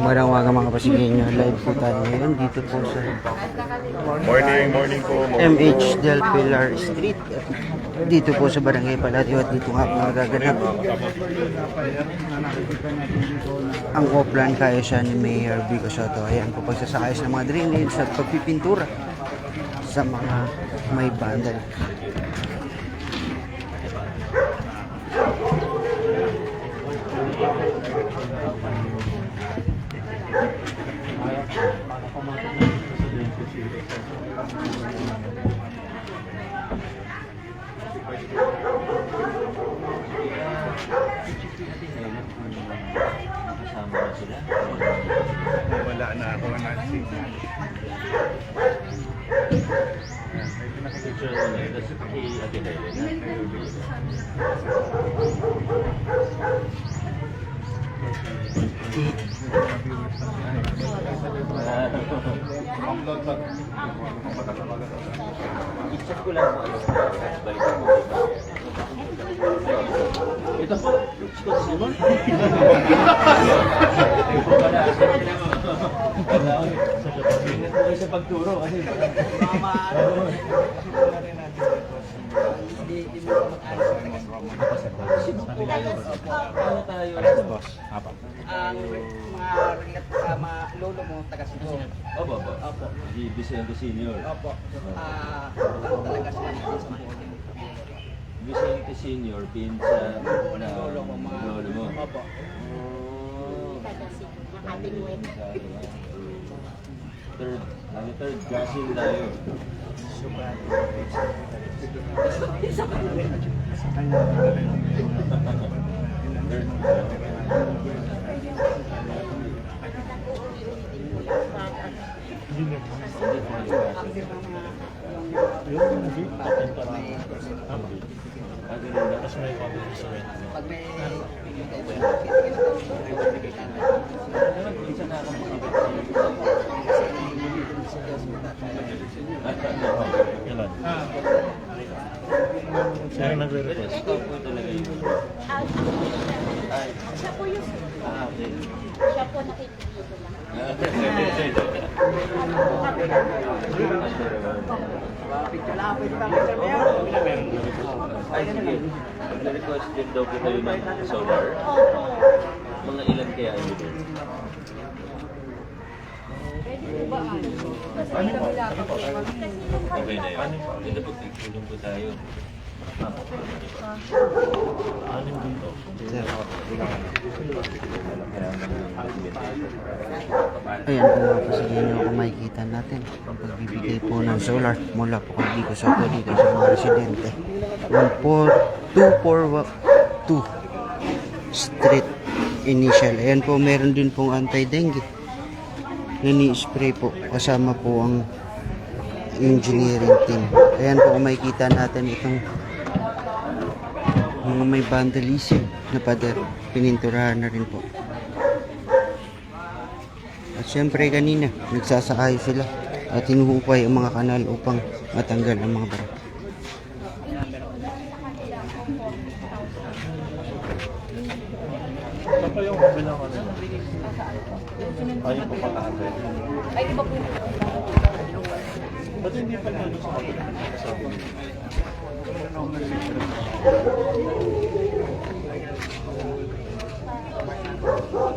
Magandang umaga mga kapasigin nyo. Live po tayo ngayon dito po sa Morning, morning po. MH Del Pilar Street. At dito po sa Barangay Palatio at dito nga po nagaganap ang Oplan kaya siya ni Mayor Vico Soto. Ayan po pagsasakayos ng mga drainage at pagpipintura sa mga may bandal. Ito po, Scott Simon. sa pagturo kasi ano tayo? Boss, apa? ang mga relat sa mga lolo mo taga Cebu. Opo, opo. Opo. Si Vicente Senior. Opo. Ah, ano talaga sila sa buhay. Vicente Senior, pinsan na lolo mo mga lolo mo. Opo. Oh. Third, ano third cousin tayo. Ah, ganun na. Tapos may Pag may Minsan na ako Kailan? Sino nagre-request? Ikaw po talaga yun. Ay, Siya po yung, ah, okay. siya po nakikita ko lang. picture lang, pwede ba picture mo yan? Ay, sige. Nag-request din daw po kayo ng solar. Mga ilan kaya yun ba ano? Pa. Kasi yung Okay na yun. Ito po, tulong po tayo. Anim dito. Ayan po mga kapasigin nyo kung makikita natin ang pagbibigay po ng solar mula po kay Vico Soto dito sa mga residente. 14242 Street Initial. Ayan po meron din pong anti-dengue na ni-spray po kasama po ang engineering team. Ayan po kung makikita natin itong mga may vandalism na pader. Pininturahan na rin po. At syempre kanina, nagsasakay sila at hinuhukay ang mga kanal upang matanggal ang mga bara. Pa yung kabilang ano? Ay, yung papatahan. Ay, iba po yung Ba't hindi pa ano sa kabilang? Sa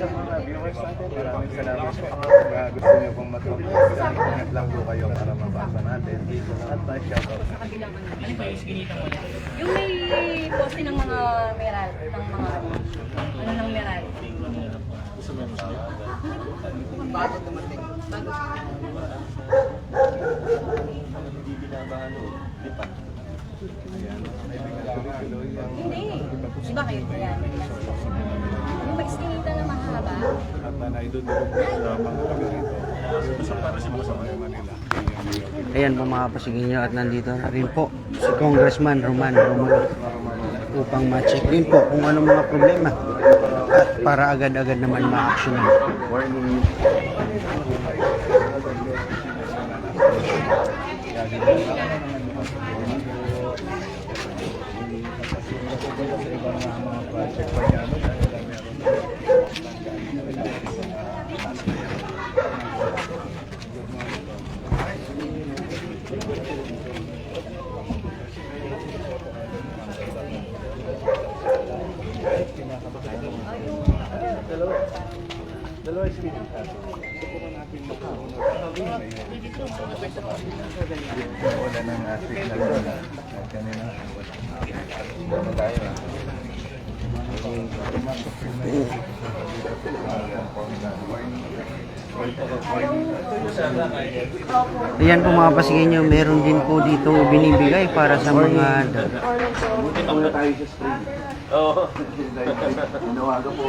sa mga viewers natin, maraming salamat po. Kung gusto niyo pong matulog, ingat lang po kayo para mabasa natin. At uh, shoutout na. Yung may poste ng mga meral, ng mga ano ng meral. Bago dumating. Bago. Hindi binabahan. Hindi. Di ba kayo yan? Yung mag-skinita na mahaba. At uh, naidudulog po sa pangalaga rito. Basta para sa mga sa Manila. Ayan po mga kapasigin nyo at nandito na rin po si Congressman Roman Romulo upang ma-check din po kung ano mga problema at para agad-agad naman ma-actionan. Warning. Dalawa Wala nang uh, signal doon. Kanina. Ano tayo Ayan po mga pasigay meron din po dito binibigay para sa mga Muna tayo sa screen. Oo. Tinawagan po.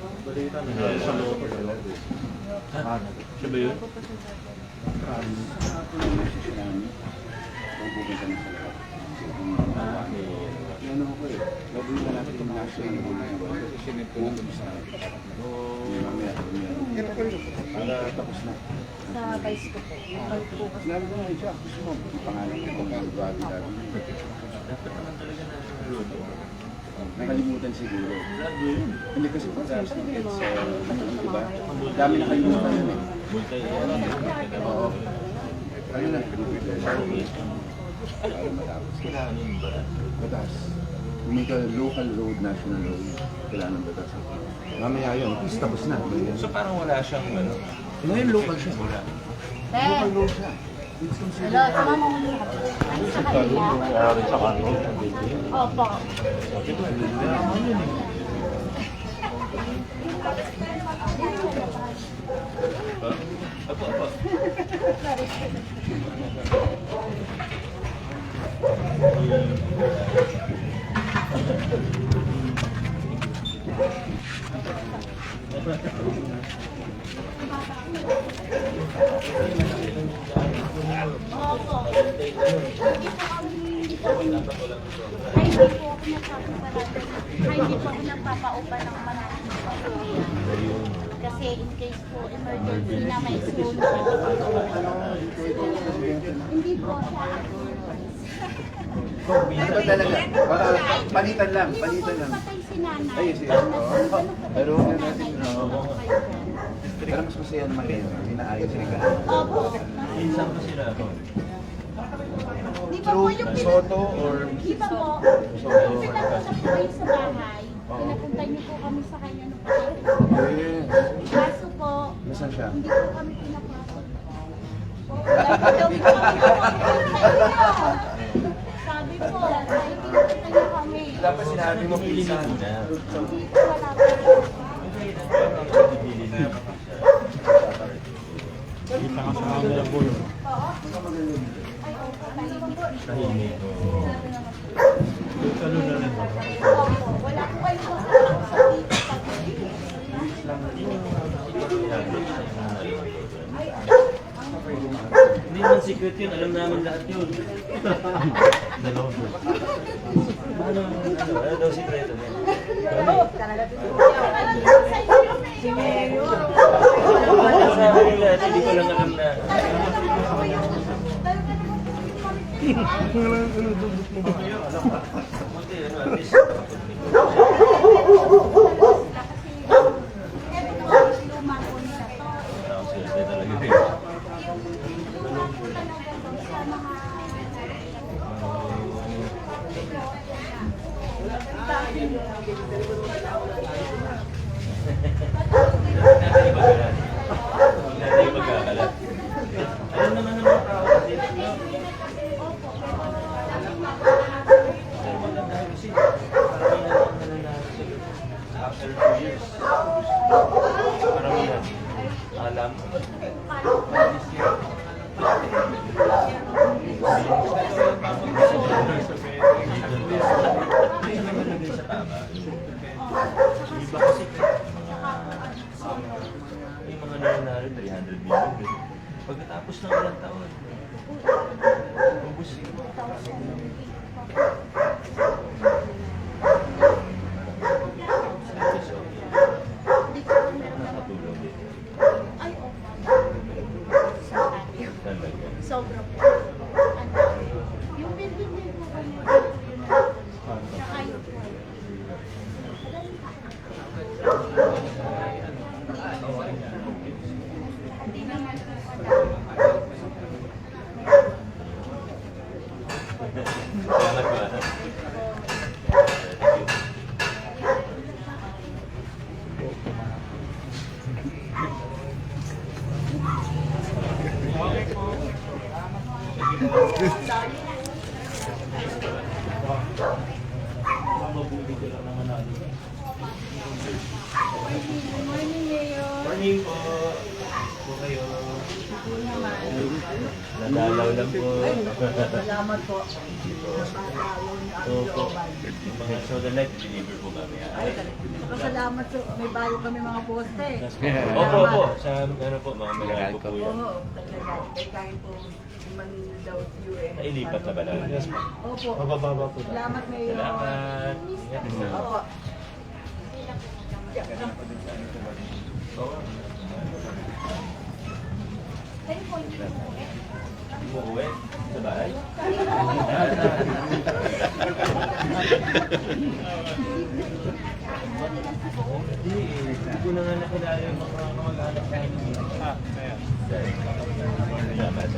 Balita na. Sa loob. Siya ba yun? Ano ko eh. Gagawin na natin yung mga action ng mga iba. Kasi sinip ko lang sa. Para tapos na. Sa vice ko po. Sinabi ko nga siya. Mo. Ang pangalan ko kung ano ba dati. Nakalimutan siguro. Hindi kasi pag it's uh, diba? Dami nakalimutan yun eh. Oo. Ano na? Kailangan yun ba? Batas. Kung ka- local road, national road, kailangan ng batas. Mamaya yun, is tapos na. So parang wala siyang ano? Ngayon local siya. Wala. Local road siya. Hello, sama mo muna. Ano sa kanila? Kaya rin sa kanto. Opo. Apo, apo. Opo. Ay, hindi po ako hindi po ako nagpapaupa ng maraming. Kasi in case po emergency na may school. Hindi po. Ano ba talaga? Para palitan lang, palitan lang. Si. Ay, sige. Pero ano pero mas masaya naman yun. Inaayos ka. Opo. Minsan pa sila yung Soto or Di ba po? Soto? Pinag-usap po kayo sa bahay. Pinapunta niyo po kami sa kanya nung patay. Yes. Kaso po, Nasaan siya? hindi po kami pinapasok. Sabi po, ay pinapasok niyo kami. Dapat sinabi mo pilihan na. Hindi po wala po. Ay, opo, tahimik. Opo, wala po kayo sa dito Hindi naman secret yun. Alam namin lahat yun. Dalawa po. Ano, ano, ano daw sikreto akin lahat. Hindi ko lang alam Mungkin itu. Pagkatapos ng ilang taon, ubus eh. Nakatulog eh. Ay, opo. Sa tayo. Talaga. Sobra po. Ano, yung building din po kami. Tsaka yung po. Hindi naman po madami. Salamat po. ah. Thank you. Morning, Mayor. Morning po. Po kayo. Nadalaw lang po. Salamat po. So po, yung mga soda light, deliver po kami. ah. Salamat po. May bayo kami mga poste. Opo, opo. Sa ano po, mga malayo po po yan. Oo, talaga. Kain po man daw you eh. Nailipat na ba lang? Opo. Mabababa po. Salamat, Mayor. Salamat. Ingat po. Opo. Umuwi sa bahay? Hindi eh. Hindi ko na nga nakilala yung mga kamag-anak kahit hindi. Ah, kaya. Salamat.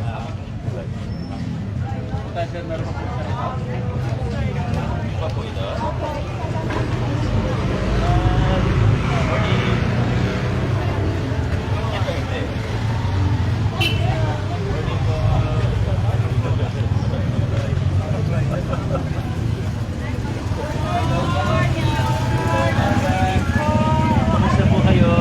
Pa po ito? Ito hindi. Kamusta po kayo?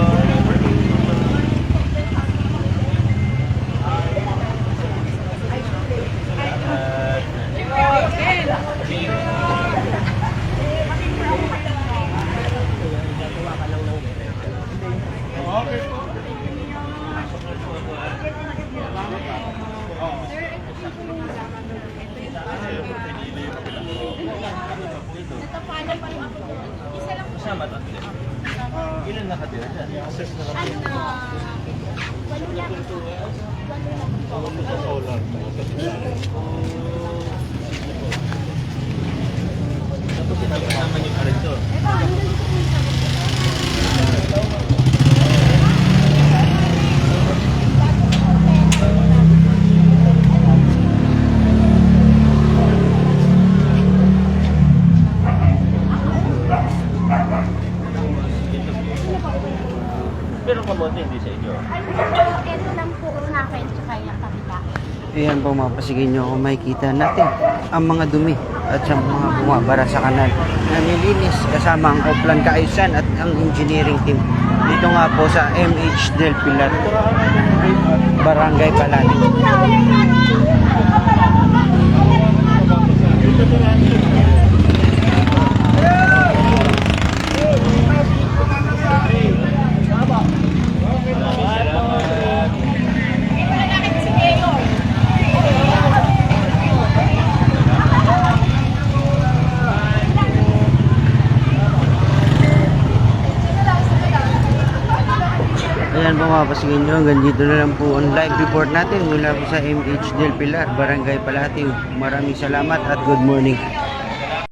Salamat. Natapala pa rin ako. Isa lang po. Kasama to. Ilan nakatira dyan? Assess na kami. Ano na, walo lang. Walo lang po. Tapos sinasama niyo pa rin to. Ito, Pero kamote hindi sa inyo. Ano po, ito lang po sa akin, tsaka yung kabila. Ayan po mapasigin nyo kung makikita natin ang mga dumi at sa mga bumabara sa kanal na nilinis kasama ang Oplan Kaayusan at ang engineering team. Dito nga po sa MH Del Pilar, Barangay Palani. Mapasigin nyo, hanggang dito na lang po ang live report natin mula po sa MH Del Pilar, Barangay Palati. Maraming salamat at good morning.